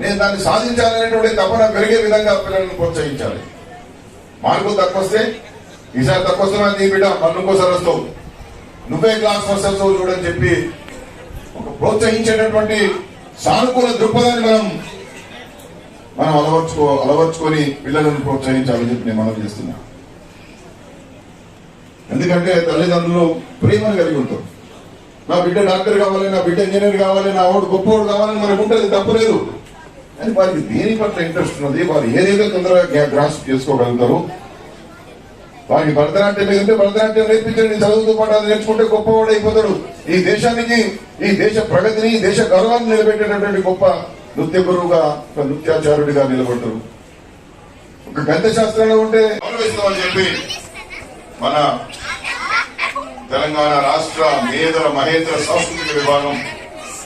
నేను దాన్ని సాధించాలనేటువంటి తపన పెరిగే విధంగా పిల్లలను ప్రోత్సహించాలి. మార్కులు తక్కువ వస్తే ఈసారి తక్కువ వస్తున్నా నీ బిడ్డ మళ్ళీ వస్తావు నువ్వే క్లాస్ ఫస్ట్ వస్తావు చూడని చెప్పి ఒక ప్రోత్సహించేటటువంటి సానుకూల దృక్పథాన్ని మనం మనం అలవర్చుకో అలవర్చుకొని పిల్లలను ప్రోత్సహించాలని చెప్పి నేను మనం చేస్తున్నా. ఎందుకంటే తల్లిదండ్రులు ప్రేమను కలిగి ఉంటారు. నా బిడ్డ డాక్టర్ కావాలి నా బిడ్డ ఇంజనీర్ కావాలి నా వాడు గొప్పవాడు కావాలని మనకు ఉంటుంది తప్పులేదు అని వారికి దేని పట్ల ఇంట్రెస్ట్ ఉన్నది? వారు ఏదైతే తొందరగా గ్రాస్ప్ చేసుకోగలుగుతారు వారికి భరతనాట్యం మీద ఉంటే భరతనాట్యం నేర్పించండి చదువుతూ పాటు అది నేర్చుకుంటే గొప్పవాడు అయిపోతాడు. ఈ దేశానికి ఈ దేశ ప్రగతిని ఈ దేశ గౌరవాన్ని నిలబెట్టేటటువంటి గొప్ప నృత్య గురువుగా ఒక నృత్యాచారుడిగా నిలబడతారు. ఒక గంధ శాస్త్రంలో ఉంటే గౌరవిస్తామని చెప్పి మన తెలంగాణ రాష్ట్ర మేధల మహేంద్ర సాంస్కృతిక విభాగం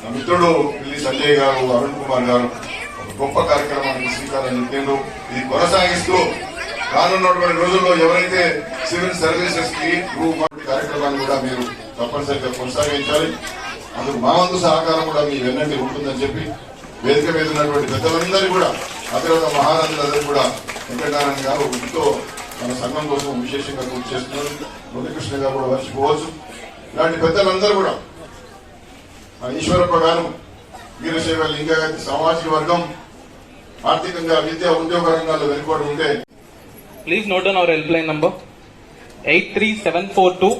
నా మిత్రుడు పిల్లి సంజయ్ గారు అరుణ్ కుమార్ గారు ఒక గొప్ప కార్యక్రమానికి శ్రీకారం చుట్టారు ఇది కొనసాగిస్తూ రానున్నటువంటి రోజుల్లో ఎవరైతే సివిల్ సర్వీసెస్కి కార్యక్రమాన్ని కూడా మీరు తప్పనిసరిగా కొనసాగించాలి. అందుకు మా వంతు సహకారం కూడా మీ వెన్నంటి ఉంటుందని చెప్పి వేదిక మీద ఉన్నటువంటి పెద్దలందరూ కూడా అగ్రత మహారాజులందరూ కూడా వెంకటనారాయణ గారు ఎంతో మన సంఘం కోసం విశేషంగా కృషి చేస్తున్నారు మురళీకృష్ణ గారు కూడా వర్షిపోవచ్చు ఇలాంటి పెద్దలందరూ కూడా మన ఈశ్వర ప్రకారం వీరశైవ లింగాయత్ సామాజిక వర్గం ఆర్థికంగా విద్య ఉద్యోగ రంగాల్లో వెనుకబడి ఉంటే please note our helpline number eight three seven four two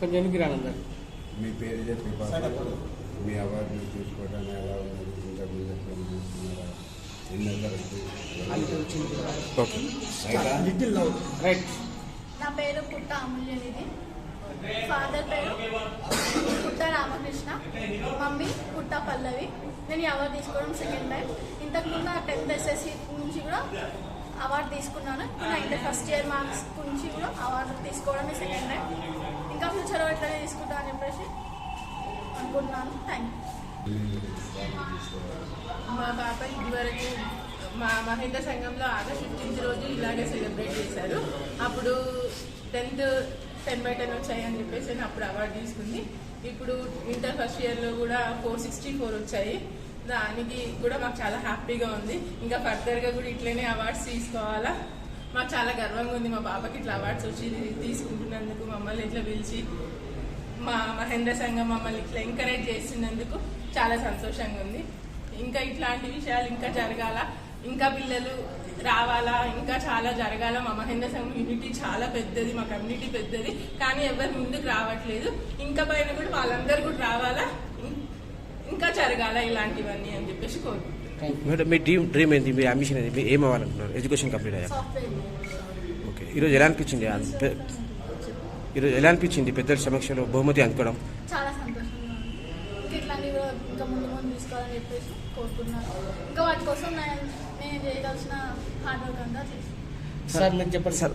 కొంచెం వెనక్కి మీ పేరు చెప్పి పాప మీ అవార్డు తీసుకోవడానికి ఎలా ఉన్నది తీసుకున్నారా నా పేరు పుట్ట అమూల్యనిధి ఫాదర్ పేరు పుట్ట రామకృష్ణ. మమ్మీ పుట్ట పల్లవి. నేను అవార్డు తీసుకోవడం సెకండ్ టైం ఇంతకుముందు నా టెన్త్ ఎస్ఎస్సి నుంచి కూడా అవార్డు తీసుకున్నాను. నా ఇంటర్ ఫస్ట్ ఇయర్ మార్క్స్ నుంచి కూడా అవార్డు తీసుకోవడమే సెకండ్ టైం ఇంకా తీసుకుంటా అని చెప్పేసి అనుకుంటున్నాను. థ్యాంక్ యూ మా పాప ఇదివరకు మా మహేంద్ర సంఘంలో ఆగస్ట్ ఫిఫ్టీన్త్ రోజు ఇలాగే సెలబ్రేట్ చేశారు. అప్పుడు టెన్త్ టెన్ బై టెన్ వచ్చాయి అని చెప్పేసి నేను అప్పుడు అవార్డు తీసుకుంది. ఇప్పుడు ఇంటర్ ఫస్ట్ ఇయర్లో కూడా ఫోర్ సిక్స్టీ ఫోర్ వచ్చాయి. దానికి కూడా మాకు చాలా హ్యాపీగా ఉంది. ఇంకా ఫర్దర్గా కూడా ఇట్లనే అవార్డ్స్ తీసుకోవాలా? మాకు చాలా గర్వంగా ఉంది. మా పాపకి ఇట్లా అవార్డ్స్ వచ్చి తీసుకుంటున్నందుకు మమ్మల్ని ఇట్లా పిలిచి మా మహేంద్ర సంఘం మమ్మల్ని ఇట్లా ఎంకరేజ్ చేస్తున్నందుకు చాలా సంతోషంగా ఉంది. ఇంకా ఇట్లాంటి విషయాలు ఇంకా జరగాల ఇంకా పిల్లలు రావాలా ఇంకా చాలా జరగాల. మా మహేంద్ర సంఘం యూనిటీ చాలా పెద్దది మా కమ్యూనిటీ పెద్దది కానీ ఎవరు ముందుకు రావట్లేదు. ఇంకా పైన కూడా వాళ్ళందరూ కూడా రావాలా? ఇంకా జరగాల ఇలాంటివన్నీ అని చెప్పేసి కోరుకుంటున్నాను. మేడం మీ డ్రీమ్ డ్రీమ్ ఏంటి మీ అంబిషన్ ఏంటి మీరు ఏం అవ్వాలనుకున్నారు ఎడ్యుకేషన్ కంప్లీట్ అయ్యాక? ఓకే ఈరోజు ఎలా అనిపించింది? ఈరోజు ఎలా అనిపించింది పెద్దల సమక్షంలో బహుమతి అందుకోవడం? చాలా సంతోషంగా ఉంది. ఇంకా ఇట్లాంటివి కూడా ఇంకా ముందు ముందు తీసుకోవాలని చెప్పేసి కోరుకుంటున్నాను. ఇంకా వాటి కోసం నేను నేను చేయవలసిన హార్డ్ వర్క్ అంతా చేసి సార్ మీరు చెప్పండి. సార్